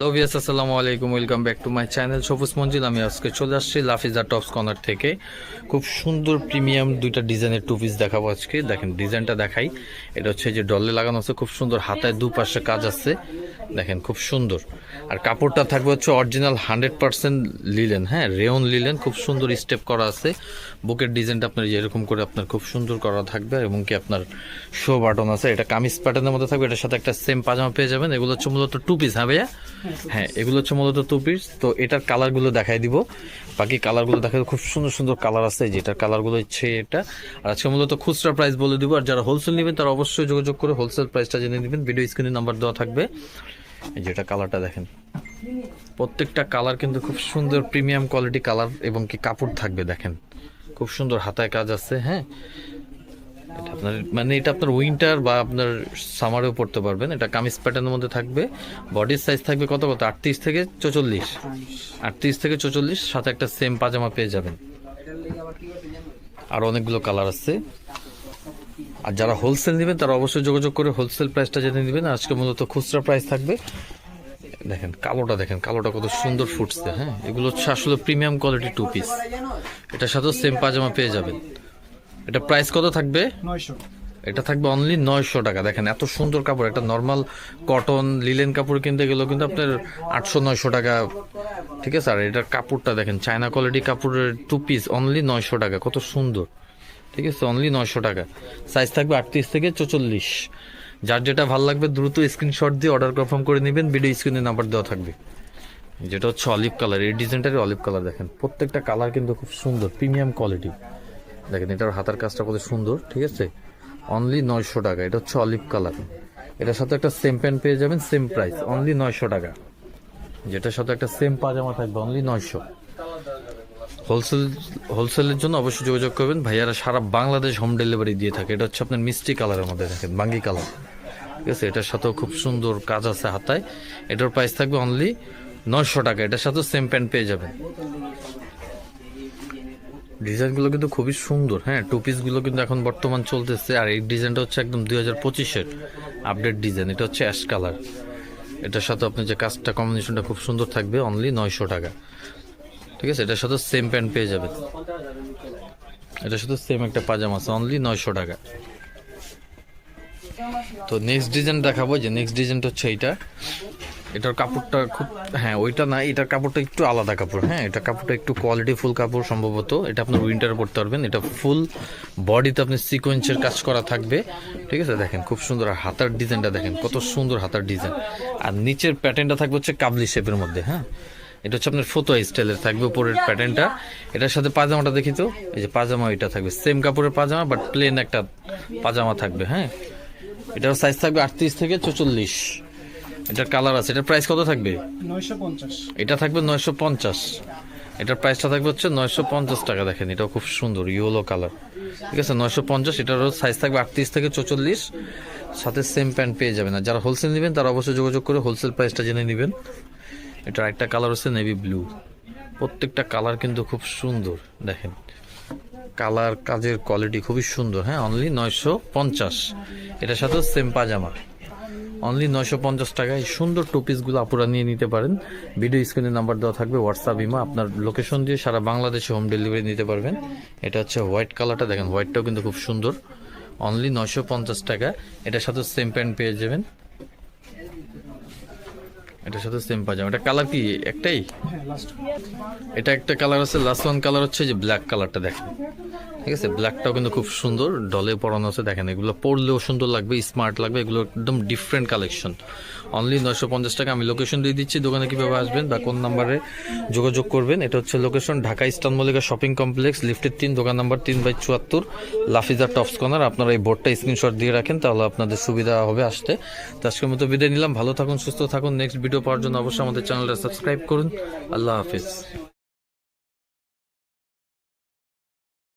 Hello ভিয়াস আসসালামু আলাইকুম, welcome back to my channel Sabuj Manzil. আমি আজকে চলে আসছি লাফিজা টপস কর্নার থেকে। খুব সুন্দর প্রিমিয়াম দুইটা ডিজাইনের টু পিস দেখাবো আজকে। দেখেন, ডিজাইনটা দেখাই। এটা হচ্ছে যে ডলে লাগানো আছে, খুব সুন্দর হাতায় দুপাশে কাজ আছে। দেখেন, খুব সুন্দর। আর কাপড়টা থাকবে হচ্ছে অরিজিনাল হান্ড্রেড পার্সেন্ট লিলেন হ্যাঁ রেয়ন লিলেন, খুব সুন্দর স্টেপ করা আছে। বুকের ডিজাইনটা আপনার যেরকম করে আপনার খুব সুন্দর করা থাকবে, এবং কি আপনার শো বাটন আছে। এটা কামিজ প্যাটার্নের মধ্যে থাকবে, এটার সাথে একটা সেম পাজামা পেয়ে যাবেন। এগুলো হচ্ছে মূলত টু পিস হ্যাঁ ভাইয়া? হ্যাঁ এগুলো হচ্ছে মূলত টু পিস তো এটার কালারগুলো দেখাই দিব। বাকি কালারগুলো দেখা খুব সুন্দর সুন্দর কালার আছে। যেটার কালারগুলো ইচ্ছে এটা। আর আজকে মূলত খুচরা প্রাইস বলে দিব। আর যারা হোলসেল নেবেন, তারা অবশ্যই যোগাযোগ করে হোলসেল প্রাইসটা জেনে নেবেন। ভিডিও স্ক্রিনে নাম্বার দেওয়া থাকবে। যেটা কালারটা দেখেন। প্রত্যেকটা কালার কিন্তু খুব সুন্দর প্রিমিয়াম কোয়ালিটি কালার এবং কি কাপড় থাকবে, দেখেন। খুব সুন্দর হাতায় কাজ আছে হ্যাঁ। এটা আপনার মানে এটা আপনার উইন্টার বা আপনার সামারেও পড়তে পারবেন। এটা কামিজ প্যাটার্নের মধ্যে থাকবে। বডির সাইজ থাকবে কত কত? আটত্রিশ থেকে চৌচল্লিশ। আটত্রিশ থেকে চৌচল্লিশ, সাথে একটা সেম পাজামা পেয়ে যাবেন। আর অনেকগুলো কালার আছে। আর যারা হোলসেল নেবেন, তারা অবশ্যই যোগাযোগ করে হোলসেল প্রাইসটা জেনে নেবেন। আজকে মূলত খুচরা প্রাইস থাকবে। দেখেন, কালোটা দেখেন, কালোটা কত সুন্দর ফুটছে হ্যাঁ? এগুলো হচ্ছে আসলে প্রিমিয়াম কোয়ালিটি টু পিস এটার সাথেও সেম পাজামা পেয়ে যাবেন। এটা প্রাইস কত থাকবে? নয়শো। এটা থাকবে অনলি নয়শো টাকা। দেখেন এত সুন্দর কাপড় একটা নর্মাল কটন লিলেন কাপড় কিনতে গেলেও কিন্তু আপনার আটশো নয়শো টাকা। ঠিক আছে? আর এটার কাপড়টা দেখেন চায়না কোয়ালিটি কাপড়ের টু পিস অনলি নয়শো টাকা। কত সুন্দর। ঠিক আছে? অনলি নয়শো টাকা। সাইজ থাকবে আটত্রিশ থেকে চৌচল্লিশ। যার যেটা ভালো লাগবে দ্রুত স্ক্রিনশট দিয়ে অর্ডার কনফার্ম করে নেবেন। ভিডিও স্ক্রিনে নাম্বার দেওয়া থাকবে। যেটা হচ্ছে অলিভ কালার এই ডিজাইনটারই অলিভ কালার দেখেন। প্রত্যেকটা কালার কিন্তু খুব সুন্দর প্রিমিয়াম কোয়ালিটি দেখেন, এটার হাতার কাজটা কত সুন্দর, ঠিক আছে? অনলি নয়শো টাকা, এটা হচ্ছে অলিভ কালার এটার সাথে একটা সেম প্যান্ট পেয়ে যাবেন সেম প্রাইস অনলি নয়শো টাকা। যেটার সাথে একটা সেম পাজামা থাকবে অনলি নয়শো। হোলসেল হোলসেলের জন্য অবশ্যই যোগাযোগ করবেন। ভাইয়ারা সারা বাংলাদেশ হোম ডেলিভারি দিয়ে থাকে। এটা হচ্ছে আপনার মিষ্টি কালারের মধ্যে, দেখেন, বাঙ্গি কালার ঠিক আছে? এটার সাথেও খুব সুন্দর কাজ আছে হাতায়। এটার প্রাইস থাকবে অনলি নয়শো টাকা। এটার সাথেও সেম প্যান্ট পেয়ে যাবেন। ডিজাইনগুলো কিন্তু খুবই সুন্দর হ্যাঁ? টু পিসগুলো কিন্তু এখন বর্তমান চলতেছে আর এই ডিজাইনটা হচ্ছে একদম দুই হাজার পঁচিশের আপডেট ডিজাইন এটা হচ্ছে অ্যাশ কালার এটার সাথে আপনি যে কাজটা কম্বিনেশনটা খুব সুন্দর থাকবে অনলি নয়শো টাকা। ঠিক আছে? এটার সাথে সেম প্যান্ট পেয়ে যাবেন। এটার সাথে সেম একটা পাজামা আছে অনলি নয়শো টাকা। তো নেক্সট ডিজাইন দেখাবো, যে নেক্সট ডিজাইনটা হচ্ছে এইটা। এটার কাপড়টা খুব হ্যাঁ ওইটা না, এটার কাপড়টা একটু আলাদা কাপড় হ্যাঁ এটা কাপড়টা একটু কোয়ালিটি ফুল কাপড় সম্ভবত, এটা আপনার উইন্টার পরতে পারবেন, এটা ফুল বডিতে আপনি সিকোয়েন্সের কাজ করা থাকবে, ঠিক আছে, দেখেন খুব সুন্দর, আর হাতার ডিজাইনটা দেখেন, কত সুন্দর হাতার ডিজাইন, আর নিচের প্যাটার্নটা থাকবে হচ্ছে কাবলি শেপের মধ্যে হ্যাঁ এটা হচ্ছে আপনার ফোতো স্টাইলের থাকবে উপরের প্যাটার্নটা এটার সাথে পাজামাটা দেখি তো, এই যে পাজামা এটা থাকবে সেম কাপড়ের পাজামা বাট প্লেন একটা পাজামা থাকবে হ্যাঁ এটার সাইজ থাকবে আটত্রিশ থেকে চৌচল্লিশ। এটার কালার আছে এটার প্রাইস কত থাকবে? এটা থাকবে নয়শো পঞ্চাশ। এটার প্রাইসটা থাকবে হচ্ছে নয়শো পঞ্চাশ টাকা দেখেন এটাও খুব সুন্দর ইয়েলো কালার ঠিক আছে নয়শো পঞ্চাশ এটারও সাইজ থাকবে আটত্রিশ থেকে চৌচল্লিশ। সাথে সেম প্যান্ট পেয়ে যাবেন। আর যারা হোলসেল নেবেন তারা অবশ্যই যোগাযোগ করে হোলসেল প্রাইসটা জেনে নেবেন। এটার একটা কালার হচ্ছে নেভি ব্লু প্রত্যেকটা কালার কিন্তু খুব সুন্দর দেখেন। কালার কাজের কোয়ালিটি খুবই সুন্দর হ্যাঁ অনলি নয়শো পঞ্চাশ। এটার সাথেও সেম পাজামা। অনলি নয়শো পঞ্চাশ টাকায় সুন্দর টুপিসগুলো আপুরা নিয়ে নিতে পারেন। ভিডিও স্ক্রিনে নাম্বার দেওয়া থাকবে হোয়াটসঅ্যাপ ইমা আপনার লোকেশন দিয়ে সারা বাংলাদেশে হোম ডেলিভারি নিতে পারবেন। এটা হচ্ছে হোয়াইট কালারটা দেখেন হোয়াইটটাও কিন্তু খুব সুন্দর। অনলি নয়শো পঞ্চাশ টাকা এটার সাথে সেম প্যান্ট পেয়ে যাবেন। এটার সাথে সেম পাজামা এটা কালার কি? একটাই? হ্যাঁ এটা একটা কালার আছে লাস্ট ওয়ান কালার হচ্ছে যে ব্ল্যাক কালারটা দেখেন। ঠিক আছে? ব্ল্যাকটাও কিন্তু খুব সুন্দর ডলে পরানো আছে দেখেন। এগুলো পরলেও সুন্দর লাগবে স্মার্ট লাগবে এগুলো একদম ডিফারেন্ট কালেকশন অনলি নয়শো পঞ্চাশ টাকা আমি লোকেশন দিয়ে দিচ্ছি দোকানে কীভাবে আসবেন বা কোন নাম্বারে যোগাযোগ করবেন। এটা হচ্ছে location Dhaka eastern Mallika shopping complex লিফটের তিন দোকান নাম্বার তিন বাই চুয়াত্তর লাফিজা টপস কর্নার আপনারা এই বোর্ডটা স্ক্রিনশট দিয়ে রাখেন তাহলে আপনাদের সুবিধা হবে আসতে। তো আজকের মতো বিদায় নিলাম ভালো থাকুন সুস্থ থাকুন। নেক্সট ভিডিও পাওয়ার জন্য অবশ্যই আমাদের চ্যানেলটা সাবস্ক্রাইব করুন। আল্লাহ হাফিজ।